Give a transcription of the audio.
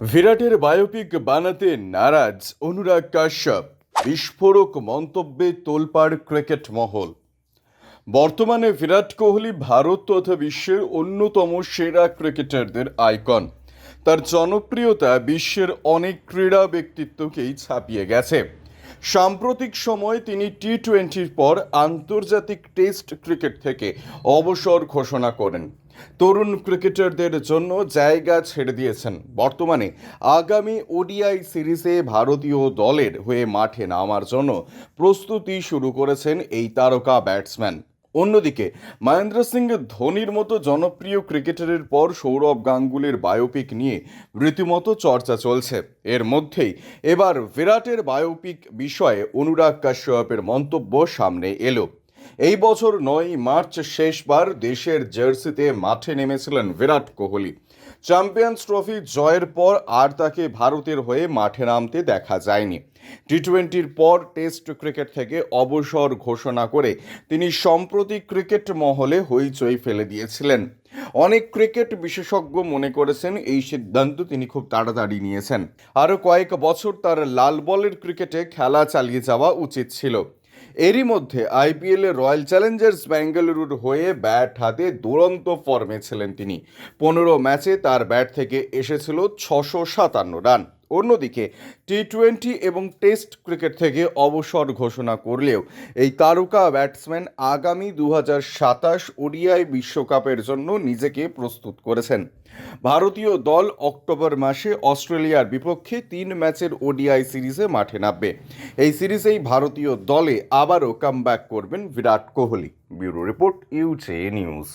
বিরাটের বায়োপিক বানাতে নারাজ অনুরাগ কাশ্যপ। বিস্ফোরক মন্তব্যে তোলপাড় ক্রিকেট মহল। বর্তমানে বিরাট কোহলি ভারত তথা বিশ্বের অন্যতম সেরা ক্রিকেটারদের আইকন। তার জনপ্রিয়তা বিশ্বের অনেক ক্রীড়া ব্যক্তিত্বকেই ছাপিয়ে গেছে। সাম্প্রতিক সময় তিনি টি টোয়েন্টির পর আন্তর্জাতিক টেস্ট ক্রিকেট থেকে অবসর ঘোষণা করেন। তরুণ ক্রিকেটারদের জন্য জায়গা ছেড়ে দিয়েছেন। বর্তমানে আগামী ওডিআই সিরিজে ভারতীয় দলের হয়ে মাঠে নামার জন্য প্রস্তুতি শুরু করেছেন এই তারকা ব্যাটসম্যান। অন্যদিকে, মহেন্দ্র সিং ধোনির মতো জনপ্রিয় ক্রিকেটারের পর সৌরভ গাঙ্গুলির বায়োপিক নিয়ে রীতিমতো চর্চা চলছে। এর মধ্যেই এবার বিরাটের বায়োপিক বিষয়ে অনুরাগ কাশ্যপের মন্তব্য সামনে এলো। এই বছর নয় মার্চ শেষবার দেশের জার্সিতে মাঠে নেমেছিলেন বিরাট কোহলি। চ্যাম্পিয়ন্স ট্রফি জয়ের পর আর তাকে ভারতের হয়ে মাঠে নামতে দেখা যায়নি। টি টোয়েন্টির পর টেস্ট ক্রিকেট থেকে অবসর ঘোষণা করে তিনি সম্প্রতি ক্রিকেট মহলে হইচই ফেলে দিয়েছিলেন। অনেক ক্রিকেট বিশেষজ্ঞ মনে করেছেন এই সিদ্ধান্ত তিনি খুব তাড়াতাড়ি নিয়েছেন। আরও কয়েক বছর তার লাল বলের ক্রিকেটে খেলা চালিয়ে যাওয়া উচিত ছিল। এরই মধ্যে আইপিএলে রয়্যাল চ্যালেঞ্জার্স ব্যাঙ্গালুরুর হয়ে ব্যাট হাতে দুরন্ত ফর্মে ছিলেন তিনি। পনেরো ম্যাচে তার ব্যাট থেকে এসেছিল ছশো সাতান্ন রান। অন্যদিকে টি টোয়েন্টি এবং টেস্ট ক্রিকেট থেকে অবসর ঘোষণা করলেও, এই তারকা ব্যাটসম্যান আগামী দু হাজার সাতাশ ওডিআই বিশ্বকাপের জন্য নিজেকে প্রস্তুত করেছেন। ভারতীয় দল অক্টোবর মাসে অস্ট্রেলিয়ার বিপক্ষে তিন ম্যাচের ওডিআই সিরিজে মাঠে নামবে। এই সিরিজেই ভারতীয় দলে আবারও কামব্যাক করবেন বিরাট কোহলি। ব্যুরো রিপোর্ট ইউজে নিউজ